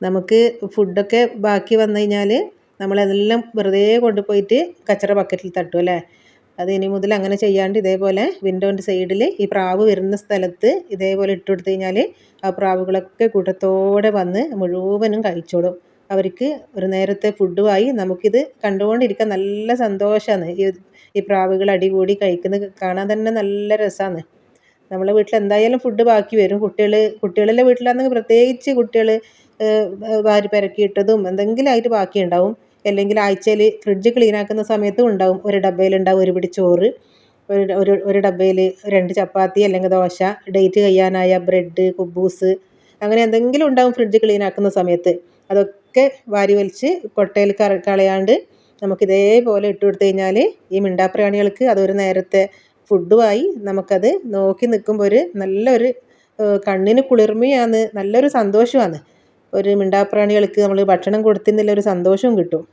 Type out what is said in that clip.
നമുക്ക് ഫുഡൊക്കെ ബാക്കി വന്നു കഴിഞ്ഞാൽ നമ്മളതെല്ലാം വെറുതെ കൊണ്ടുപോയിട്ട് കച്ചറ ബക്കറ്റിൽ തട്ടും അല്ലേ? അത് ഇനി മുതൽ അങ്ങനെ ചെയ്യാണ്ട് ഇതേപോലെ വിൻഡോന്റെ സൈഡിൽ ഈ പ്രാവ് വരുന്ന സ്ഥലത്ത് ഇതേപോലെ ഇട്ട് കൊടുത്തു കഴിഞ്ഞാൽ ആ പ്രാവുകളൊക്കെ കൂട്ടത്തോടെ വന്ന് മുഴുവനും കഴിച്ചോളും. അവർക്ക് ഒരു നേരത്തെ ഫുഡുമായി നമുക്കിത് കണ്ടുകൊണ്ടിരിക്കാൻ നല്ല സന്തോഷമാണ് ഈ ഈ പ്രാവുകൾ അടികൂടി കഴിക്കുന്നത് കാണാൻ തന്നെ നല്ല രസമാണ് നമ്മളെ വീട്ടിൽ എന്തായാലും ഫുഡ് ബാക്കി വരും. കുട്ടികൾ കുട്ടികളുടെ വീട്ടിലാണെങ്കിൽ പ്രത്യേകിച്ച് കുട്ടികൾ വാരി പെരക്കിയിട്ടതും എന്തെങ്കിലും ആയിട്ട് ബാക്കി ഉണ്ടാവും. അല്ലെങ്കിൽ ആഴ്ചയിൽ ഫ്രിഡ്ജ് ക്ലീൻ ആക്കുന്ന സമയത്തും ഉണ്ടാവും. ഒരു ഡബ്ബയിലുണ്ടാവും ഒരു പിടി ചോറ് ഒരു ഒരു ഒരു ഡബ്ബയിൽ രണ്ട് ചപ്പാത്തി അല്ലെങ്കിൽ ദോശ ഡേറ്റ് കഴിയാനായ ബ്രെഡ് കുബൂസ് അങ്ങനെ എന്തെങ്കിലും ഉണ്ടാവും ഫ്രിഡ്ജ് ക്ലീൻ ആക്കുന്ന സമയത്ത്. അതൊക്കെ വാരി വലിച്ച് കൊട്ടയിൽ കളയാണ്ട് നമുക്ക് ഇതേപോലെ ഇട്ട് കൊടുത്തു കഴിഞ്ഞാൽ ഈ മിണ്ടാപ്രാണികൾക്ക് അതൊരു നേരത്തെ ഫുഡുമായി നമുക്കത് നോക്കി നിൽക്കുമ്പോൾ ഒരു നല്ലൊരു കണ്ണിന് കുളിർമയാണ് നല്ലൊരു സന്തോഷമാണ്. ഒരു മിണ്ടാപ്രാണികൾക്ക് നമ്മൾ ഭക്ഷണം കൊടുത്തെന്നുള്ള ഒരു സന്തോഷവും കിട്ടും.